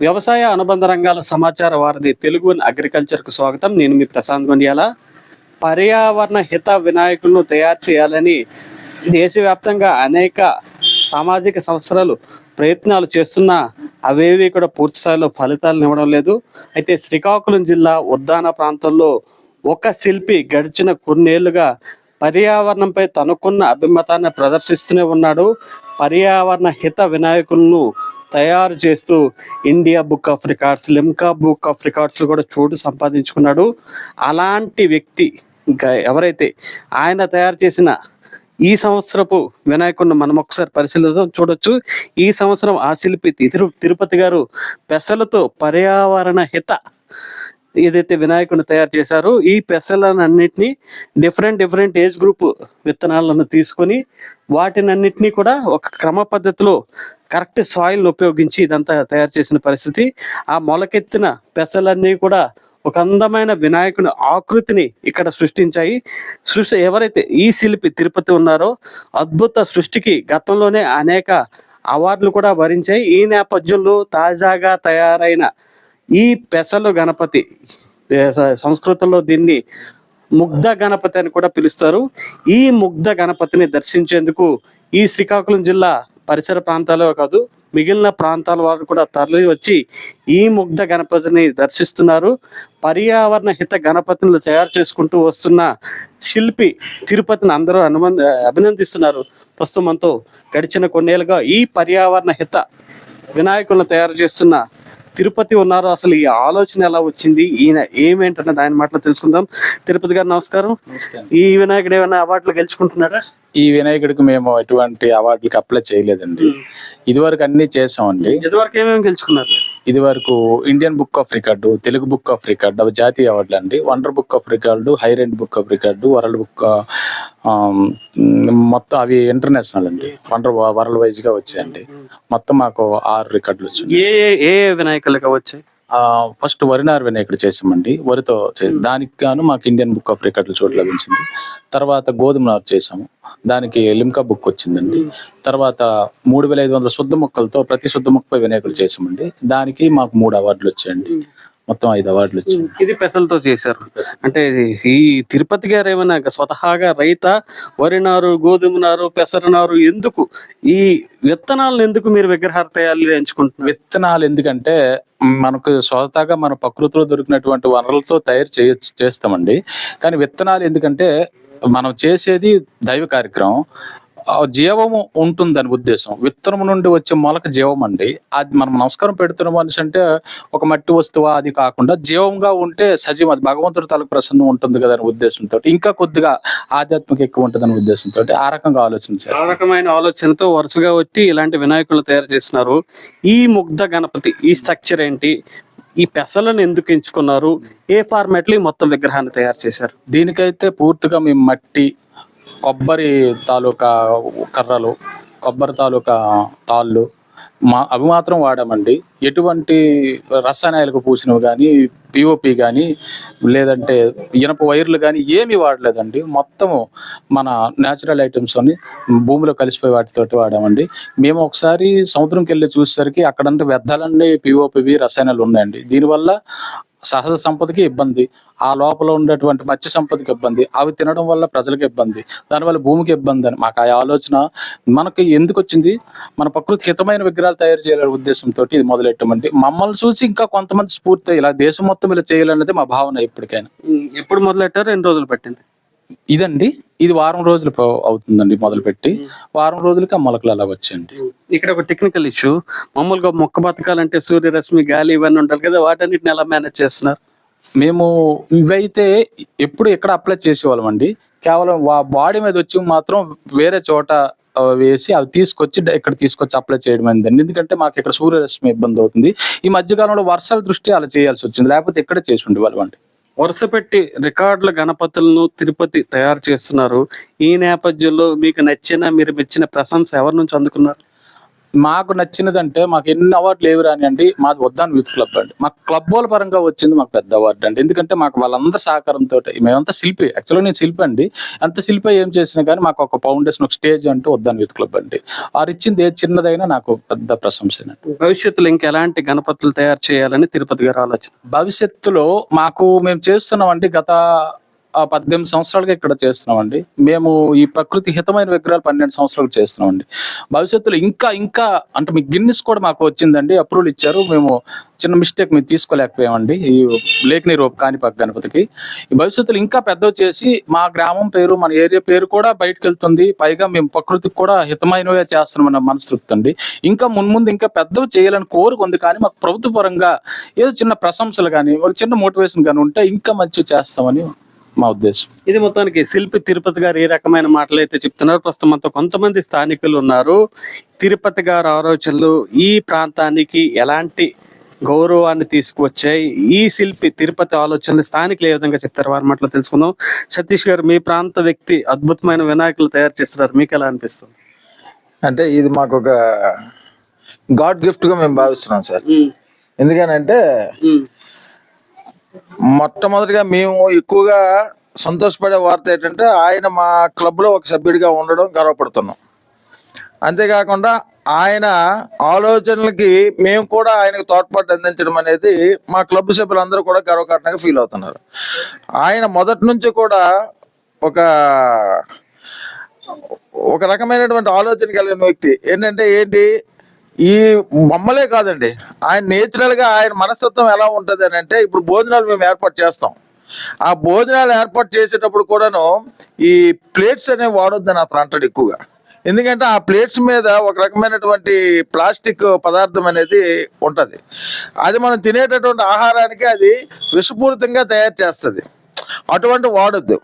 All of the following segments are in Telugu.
వ్యవసాయ అనుబంధ రంగాల సమాచార వారధి తెలుగు అగ్రికల్చర్కు స్వాగతం. నేను మీ ప్రశాంత్ గొండియాల. పర్యావరణ హిత వినాయకులను తయారు చేయాలని దేశవ్యాప్తంగా అనేక సామాజిక సంస్థలు ప్రయత్నాలు చేస్తున్నా అవేవి కూడా పూర్తి స్థాయిలో ఫలితాలు ఇవ్వడం లేదు. అయితే శ్రీకాకుళం జిల్లా ఉద్దాన ప్రాంతంలో ఒక శిల్పి గడిచిన కొన్నేళ్ళుగా పర్యావరణంపై తనకున్న అభిమతాన్ని ప్రదర్శిస్తూనే ఉన్నాడు. పర్యావరణ హిత వినాయకులను తయారు చేస్తూ India book of records Limca book of రికార్డ్స్లో కూడా చోటు సంపాదించుకున్నాడు. అలాంటి వ్యక్తి ఇంకా ఎవరైతే ఆయన తయారు చేసిన ఈ సంవత్సరపు వినాయకుడిని మనం ఒకసారి పరిశీలిద్దాం చూడొచ్చు. ఈ సంవత్సరం ఆ శిల్పి తిరు తిరుపతి గారు పెసలతో పర్యావరణ హిత ఏదైతే వినాయకుడిని తయారు చేశారో ఈ పెసలన్నింటినీ డిఫరెంట్ డిఫరెంట్ ఏజ్ గ్రూప్ విత్తనాలను తీసుకొని వాటినన్నిటినీ కూడా ఒక క్రమ పద్ధతిలో కరెక్ట్ సాయిల్ ఉపయోగించి ఇదంతా తయారు చేసిన పరిస్థితి. ఆ మొలకెత్తిన పెసలన్నీ కూడా ఒక అందమైన వినాయకుని ఆకృతిని ఇక్కడ సృష్టించాయి. సృష్టి ఎవరైతే ఈ శిల్పి తిరుపతి ఉన్నారో అద్భుత సృష్టికి గతంలోనే అనేక అవార్డులు కూడా వరించాయి. ఈ నేపథ్యంలో తాజాగా తయారైన ఈ పెసలు గణపతి సంస్కృతంలో దీన్ని ముగ్ధ గణపతి అని కూడా పిలుస్తారు. ఈ ముగ్ధ గణపతిని దర్శించేందుకు ఈ శ్రీకాకుళం జిల్లా పరిసర ప్రాంతాలే కాదు మిగిలిన ప్రాంతాల వారు కూడా తరలి వచ్చి ఈ ముగ్ధ గణపతిని దర్శిస్తున్నారు. పర్యావరణ హిత గణపతిని తయారు చేసుకుంటూ వస్తున్న శిల్పి తిరుపతిని అందరూ అనుమం అభినందిస్తున్నారు. ప్రస్తుతం మనతో గడిచిన కొన్నేళ్ళుగా ఈ పర్యావరణ హిత వినాయకులను తయారు చేస్తున్న తిరుపతి ఉన్నారు. అసలు ఈ ఆలోచన ఎలా వచ్చింది? ఈయన ఏమేంటన్న దాని మాటలు తెలుసుకుందాం. తిరుపతి గారు నమస్కారం. ఈ వినాయకుడు ఏమైనా అవార్డులు గెలుచుకుంటున్నారా ఈ వినాయకుడికి మేము ఎటువంటి అవార్డులకి అప్లై చేయలేదండి. ఇదివరకు అన్ని చేసామండి ఇదివరకు ఏమేమి గెలుచుకున్నారు? మీరు? ఇదివరకు Indian book of record Telugu book of record అవి జాతీయ అవార్డులు అండి. Wonder book of record high range book of record world book మొత్తం అవి ఇంటర్నేషనల్ అండి. వండర్ వరల్డ్ వైజ్గా వచ్చాయండి. మొత్తం మాకు ఆరు రికార్డులు వచ్చాయి ఏ వినాయకులుగా వచ్చాయి? ఫస్ట్ వరినార్ వినాయకుడు చేసామండి. వరితో చేసి దానికి గాను మాకు ఇండియన్ బుక్ ఆఫ్ రికార్డులు చోటు లభించింది. తర్వాత గోధుమ నారు చేసాము. దానికి లిమ్కా బుక్ వచ్చిందండి. తర్వాత మూడు వేల ఐదు వందల శుద్ధ మొక్కలతో ప్రతి శుద్ధ మొక్కపై వినాయకుడు చేసామండి. దానికి మాకు మూడు అవార్డులు వచ్చాయండి. మొత్తం ఐదు అవార్డులు వచ్చాయి ఇది పెసలతో చేశారు. అంటే ఈ తిరుపతి గారు ఏమైనా స్వతహాగా రైత వరి నారు గోధుమ నారు పెసర నారు ఎందుకు? ఈ విత్తనాలను ఎందుకు మీరు విగ్రహాలు తయారు ఎంచుకుంటున్నారు? విత్తనాలు ఎందుకంటే మనకు స్వతహాగా మన ప్రకృతిలో దొరికినటువంటి వనరులతో తయారు చేయొచ్చు చేస్తామండి. కానీ విత్తనాలు ఎందుకంటే మనం చేసేది దైవ కార్యక్రమం. జీవము ఉంటుంది దాని ఉద్దేశం. విత్తనం నుండి వచ్చే మొలక జీవం అండి అది మనం నమస్కారం పెడుతున్నాం మనిషి అంటే ఒక మట్టి వస్తువా అది కాకుండా జీవంగా ఉంటే సజీవం అది భగవంతుడి తలకు ప్రసన్నం ఉంటుంది కదా అనే ఉద్దేశంతో. ఇంకా కొద్దిగా ఆధ్యాత్మిక ఎక్కువ ఉంటుంది అనే ఉద్దేశంతో ఆ రకంగా ఆలోచన ఆ రకమైన ఆలోచనతో వరుసగా వచ్చి ఇలాంటి వినాయకులు తయారు చేస్తున్నారు. ఈ ముగ్ధ గణపతి ఈ స్ట్రక్చర్ ఏంటి? ఈ పెసలను ఎందుకు ఎంచుకున్నారు? ఏ ఫార్మాట్లో ఈ మొత్తం విగ్రహాన్ని తయారు చేశారు? దీనికైతే పూర్తిగా మేము మట్టి కొబ్బరి తాలూకా కర్రలు కొబ్బరి తాలూకా తాళ్ళు మా అవి మాత్రం వాడామండి. ఎటువంటి రసాయనాలకు పూసినవి కానీ పిఓపి కానీ లేదంటే ఇనప వైర్లు కానీ ఏమీ వాడలేదండి. మొత్తము మన న్యాచురల్ ఐటమ్స్ అని భూమిలో కలిసిపోయి వాటితోటి వాడామండి. మేము ఒకసారి సముద్రంకి వెళ్ళి చూసేసరికి అక్కడంటే వ్యర్థాలన్నీ పిఓపివి రసాయనాలు ఉన్నాయండి. దీనివల్ల సహజ సంపదకి ఇబ్బంది ఆ లోపల ఉండేటువంటి మత్స్య సంపదకి ఇబ్బంది అవి తినడం వల్ల ప్రజలకు ఇబ్బంది దానివల్ల భూమికి ఇబ్బంది అని మాకు ఆ ఆలోచన. మనకి ఎందుకు వచ్చింది? మన ప్రకృతి హితమైన విగ్రహాలు తయారు చేయాలనే ఉద్దేశంతో ఇది మొదలెట్టమండి. మమ్మల్ని చూసి ఇంకా కొంతమంది స్ఫూర్తి ఇలా దేశం మొత్తం ఇలా చేయాలన్నది మా భావన ఎప్పటికైనా ఎప్పుడు మొదలెట్టారు? ఎన్ని రోజులు పట్టింది? ఇదండి. ఇది వారం రోజులు అవుతుందండి మొదలుపెట్టి. వారం రోజులకి ఆ మొలకలు అలా వచ్చాయండి ఇక్కడ ఒక టెక్నికల్ ఇష్యూ మామూలుగా మొక్క బతకాలంటే సూర్యరశ్మి గాలి ఇవన్నీ ఉంటారు కదా వాటన్నిటిని ఎలా మేనేజ్ చేస్తున్నారు? మేము ఇవైతే ఎప్పుడు ఎక్కడ అప్లై చేసేవాళ్ళం అండి. కేవలం బాడీ మీద వచ్చి మాత్రం వేరే చోట వేసి అవి తీసుకొచ్చి ఇక్కడ తీసుకొచ్చి అప్లై చేయడం అయిందండి ఎందుకంటే మాకు ఇక్కడ సూర్యరశ్మి ఇబ్బంది అవుతుంది. ఈ మధ్యకాలంలో వర్షాల దృష్టి అలా చేయాల్సి వచ్చింది. లేకపోతే ఎక్కడ చేసి ఉండేవాళ్ళం అండి. వరుసపెట్టి రికార్డుల గణపతులను తిరుపతి తయారు చేస్తున్నారు. ఈ నేపథ్యంలో మీకు నచ్చిన మీరు మెచ్చిన ప్రశంస ఎవరి నుంచి అందుకున్నారు? మాకు నచ్చినదంటే మాకు ఎన్ని అవార్డులు ఏవి రానివ్వండి మాది వద్దాని యూత్ క్లబ్ అండి. మాకు క్లబ్ వాళ్ళ పరంగా వచ్చింది మాకు పెద్ద అవార్డు అండి. ఎందుకంటే మాకు వాళ్ళందరి సహకారంతో మేమంతా శిల్పి యాక్చువల్గా నేను శిల్పి అండి. అంత శిల్పి ఏం చేసినా కానీ మాకు ఒక ఫౌండేషన్ ఒక స్టేజ్ అంటే వద్దాని యూత్ క్లబ్ అండి. వారు ఇచ్చింది ఏ చిన్నదైనా నాకు పెద్ద ప్రశంసనండి భవిష్యత్తులో ఇంకా ఎలాంటి గణపతులు తయారు చేయాలని తిరుపతి గారు ఆలోచన? భవిష్యత్తులో మాకు మేము చేస్తున్నామండి గత ఆ, పద్దెనిమిది సంవత్సరాలుగా ఇక్కడ చేస్తున్నామండి. మేము ఈ ప్రకృతి హితమైన విగ్రహాలు పన్నెండు సంవత్సరాలు చేస్తున్నామండి. భవిష్యత్తులో ఇంకా ఇంకా అంటే మీ గిన్నిస్ కూడా మాకు వచ్చిందండి. అప్రూవల్ ఇచ్చారు. మేము చిన్న మిస్టేక్ మేము తీసుకోలేకపోయామండి. ఈ లేఖని రూప్ కాణిపాక గణపతికి. ఈ భవిష్యత్తులో ఇంకా పెద్దవి చేసి మా గ్రామం పేరు మన ఏరియా పేరు కూడా బయటకు వెళ్తుంది. పైగా మేము ప్రకృతికి కూడా హితమైనవే చేస్తున్నామన్న మనస్తృప్తి అండి. ఇంకా మున్ముందు ఇంకా పెద్దవి చేయాలని కోరిక ఉంది. కానీ మాకు ప్రభుత్వ పరంగా ఏదో చిన్న ప్రశంసలు కానీ ఒక చిన్న మోటివేషన్ కానీ ఉంటే ఇంకా మంచిగా చేస్తామని మా ఉద్దేశం. ఇది మొత్తానికి శిల్పి తిరుపతి గారు ఏ రకమైన మాటలు అయితే చెప్తున్నారు ప్రస్తుతం మనతో కొంతమంది స్థానికులు ఉన్నారు. తిరుపతి గారు ఆలోచనలు ఈ ప్రాంతానికి ఎలాంటి గౌరవాన్ని తీసుకువచ్చాయి? ఈ శిల్పి తిరుపతి ఆలోచనలు స్థానికులు ఏ విధంగా చెప్తారు? వారి మాటలు తెలుసుకుందాం. సతీష్ గారు మీ ప్రాంత వ్యక్తి అద్భుతమైన వినాయకులు తయారు చేస్తున్నారు. మీకు ఎలా అనిపిస్తుంది? అంటే ఇది మాకు ఒక గాడ్ గిఫ్ట్గా మేము భావిస్తున్నాం సార్. ఎందుకనంటే మొట్టమొదటిగా మేము ఎక్కువగా సంతోషపడే వార్త ఏంటంటే ఆయన మా క్లబ్లో ఒక సభ్యుడిగా ఉండడం గర్వపడుతున్నాం. అంతేకాకుండా ఆయన ఆలోచనలకి మేము కూడా ఆయనకు తోడ్పాటు అందించడం అనేది మా క్లబ్ సభ్యులందరూ కూడా గర్వకారణంగా ఫీల్ అవుతున్నారు. ఆయన మొదటి నుంచి కూడా ఒక ఒక రకమైనటువంటి ఆలోచన కలిగిన వ్యక్తి. ఏంటంటే ఏంటి? ఈ బొమ్మలే కాదండి. ఆయన నేచురల్గా ఆయన మనస్తత్వం ఎలా ఉంటుంది అని అంటే ఇప్పుడు భోజనాలు మేము ఏర్పాటు చేస్తాం. ఆ భోజనాలు ఏర్పాటు చేసేటప్పుడు కూడాను ఈ ప్లేట్స్ అనేవి వాడొద్దని అతను అంటాడు ఎక్కువగా. ఎందుకంటే ఆ ప్లేట్స్ మీద ఒక రకమైనటువంటి ప్లాస్టిక్ పదార్థం అనేది ఉంటుంది. అది మనం తినేటటువంటి ఆహారానికి అది విషపూరితంగా తయారు చేస్తుంది. అటువంటి వాడొద్దు.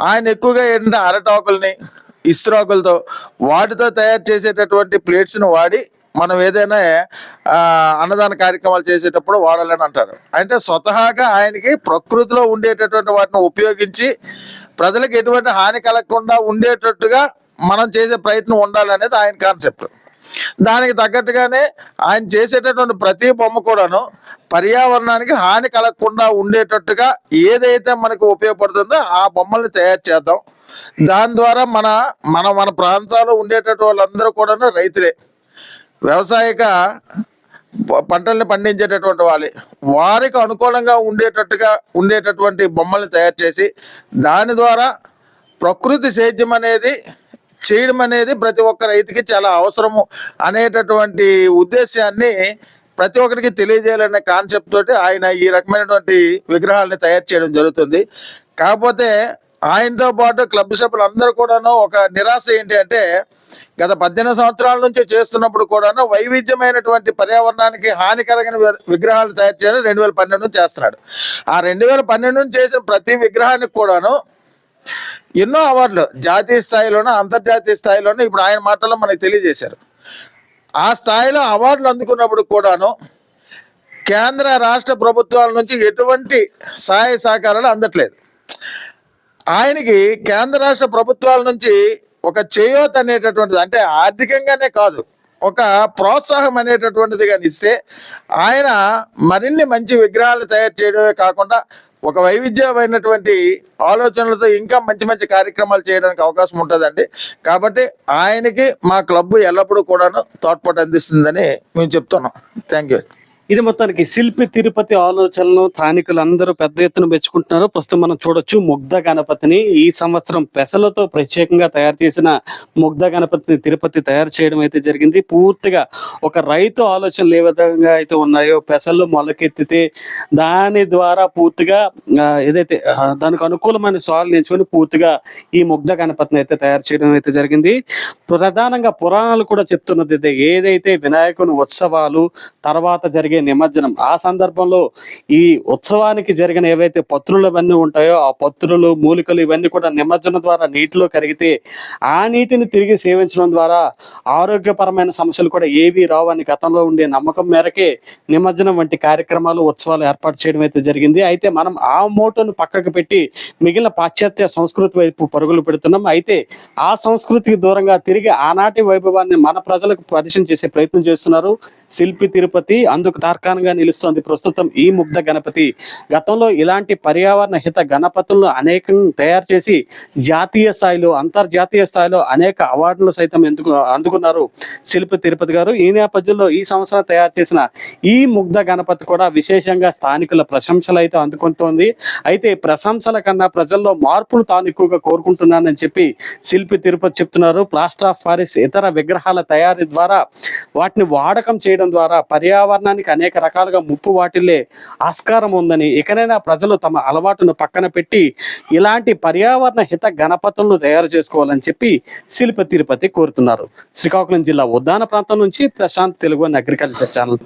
ఆయన ఎక్కువగా ఏంటంటే అరటాకుల్ని ఇస్త్రాకులతో వాటితో తయారు చేసేటటువంటి ప్లేట్స్ని వాడి మనం ఏదైనా అన్నదాన కార్యక్రమాలు చేసేటప్పుడు వాడాలని అంటారు. అంటే స్వతహాగా ఆయనకి ప్రకృతిలో ఉండేటటువంటి వాటిని ఉపయోగించి ప్రజలకు ఎటువంటి హాని కలగకుండా ఉండేటట్టుగా మనం చేసే ప్రయత్నం ఉండాలనేది ఆయన కాన్సెప్ట్. దానికి తగ్గట్టుగానే ఆయన చేసేటటువంటి ప్రతి బొమ్మ కూడాను పర్యావరణానికి హాని కలగకుండా ఉండేటట్టుగా ఏదైతే మనకు ఉపయోగపడుతుందో ఆ బొమ్మల్ని తయారు చేద్దాం. దాని ద్వారా మన మన మన ప్రాంతాల్లో ఉండేటటువంటి వాళ్ళందరూ కూడాను రైతులే. వ్యవసాయక ప- పంటల్ని పండించేటటువంటి వాళ్ళు వారికి అనుకూలంగా ఉండేటట్టుగా ఉండేటటువంటి బొమ్మల్ని తయారు చేసి దాని ద్వారా ప్రకృతి సేద్యం అనేది చేయడం అనేది ప్రతి ఒక్క రైతుకి చాలా అవసరము అనేటటువంటి ఉద్దేశాన్ని ప్రతి ఒక్కరికి తెలియజేయాలనే కాన్సెప్ట్ తోటి ఆయన ఈ రకమైనటువంటి విగ్రహాలని తయారు చేయడం జరుగుతుంది. కాకపోతే ఆయనతో పాటు క్లబ్ సభ్యులు అందరూ కూడాను ఒక నిరాశ ఏంటి అంటే గత పద్దెనిమిది సంవత్సరాల నుంచి చేస్తున్నప్పుడు కూడాను వైవిధ్యమైనటువంటి పర్యావరణానికి హానికరమైన వి- విగ్రహాలు తయారు చేయడం రెండు వేల పన్నెండు నుంచి చేస్తున్నాడు. ఆ రెండు వేల పన్నెండు నుంచి చేసిన ప్రతి విగ్రహానికి కూడాను ఎన్నో అవార్డులు. జాతీయ స్థాయిలోనూ అంతర్జాతీయ స్థాయిలోనూ ఇప్పుడు ఆయన మాటల్లో మనకి తెలియజేశారు. ఆ స్థాయిలో అవార్డులు అందుకున్నప్పుడు కూడాను కేంద్ర రాష్ట్ర ప్రభుత్వాల నుంచి ఎటువంటి సహాయ సహకారాలు అందట్లేదు. ఆయనకి కేంద్ర రాష్ట్ర ప్రభుత్వాల నుంచి ఒక చేయూత అనేటటువంటిది అంటే ఆర్థికంగానే కాదు ఒక ప్రోత్సాహం అనేటటువంటిది కానీ ఇస్తే ఆయన మరిన్ని మంచి విగ్రహాలు తయారు చేయడమే కాకుండా ఒక వైవిధ్యమైనటువంటి ఆలోచనలతో ఇంకా మంచి మంచి కార్యక్రమాలు చేయడానికి అవకాశం ఉంటుందండి. కాబట్టి ఆయనకి మా క్లబ్ ఎల్లప్పుడూ కూడాను తోడ్పాటు అందిస్తుందని మేము చెప్తున్నాం. Thank you. ఇది మొత్తానికి శిల్పి తిరుపతి ఆలోచనలు స్థానికులు అందరూ పెద్ద ఎత్తున మెచ్చుకుంటున్నారు. ప్రస్తుతం మనం చూడొచ్చు ముగ్ధ గణపతిని. ఈ సంవత్సరం పెసలతో ప్రత్యేకంగా తయారు చేసిన ముగ్ధ గణపతిని తిరుపతి తయారు చేయడం అయితే జరిగింది. పూర్తిగా ఒక రైతు ఆలోచనలు ఏ విధంగా అయితే ఉన్నాయో పెసలు మొలకెత్తితే దాని ద్వారా పూర్తిగా ఏదైతే దానికి అనుకూలమైన సాల్ ఎంచుకొని పూర్తిగా ఈ ముగ్ధ గణపతిని అయితే తయారు చేయడం అయితే జరిగింది. ప్రధానంగా పురాణాలు కూడా చెప్తున్నది ఏదైతే వినాయకుని ఉత్సవాలు తర్వాత జరిగే నిమజ్జనం. ఆ సందర్భంలో ఈ ఉత్సవానికి జరిగిన ఏవైతే పత్రులు ఇవన్నీ ఉంటాయో ఆ పత్రులు మూలికలు ఇవన్నీ కూడా నిమజ్జనం ద్వారా నీటిలో కరిగితే ఆ నీటిని తిరిగి సేవించడం ద్వారా ఆరోగ్యపరమైన సమస్యలు కూడా ఏవి రావని గతంలో ఉండే నమ్మకం మేరకే నిమజ్జనం వంటి కార్యక్రమాలు ఉత్సవాలు ఏర్పాటు చేయడం అయితే జరిగింది. అయితే మనం ఆ మోటోను పక్కకు పెట్టి మిగిలిన పాశ్చాత్య సంస్కృతి వైపు పరుగులు పెడుతున్నాం. అయితే ఆ సంస్కృతికి దూరంగా తిరిగి ఆనాటి వైభవాన్ని మన ప్రజలకు పరిచయం చేసే ప్రయత్నం చేస్తున్నారు. శిల్పి తిరుపతి అందుకు తార్కాణంగా నిలుస్తోంది. ప్రస్తుతం ఈ ముగ్ధ గణపతి. గతంలో ఇలాంటి పర్యావరణ హిత గణపతులను అనేకం తయారు చేసి జాతీయ స్థాయిలో అంతర్జాతీయ స్థాయిలో అనేక అవార్డులు సైతం ఎందుకు అందుకున్నారు శిల్పి తిరుపతి గారు. ఈ నేపథ్యంలో ఈ సంవత్సరం తయారు చేసిన ఈ ముగ్ధ గణపతి కూడా విశేషంగా స్థానికుల ప్రశంసలు అయితే అందుకుంటోంది. అయితే ప్రశంసల కన్నా ప్రజల్లో మార్పును తాను ఎక్కువగా కోరుకుంటున్నానని చెప్పి శిల్పి తిరుపతి చెప్తున్నారు. ప్లాస్టర్ ఆఫ్ పారిస్ ఇతర విగ్రహాల తయారీ ద్వారా వాటిని వాడకం చేయడం ద్వారా పర్యావరణానికి అనేక రకాలుగా ముప్పు వాటిల్లే ఆస్కారం ఉందని ఇకనైనా ప్రజలు తమ అలవాటును పక్కన పెట్టి ఇలాంటి పర్యావరణ హిత గణపతులను తయారు చేసుకోవాలని చెప్పి శిల్ప తిరుపతి కోరుతున్నారు. శ్రీకాకుళం జిల్లా ఉద్దాన ప్రాంతం నుంచి ప్రశాంత్ తెలుగు అగ్రికల్చర్ ఛానల్.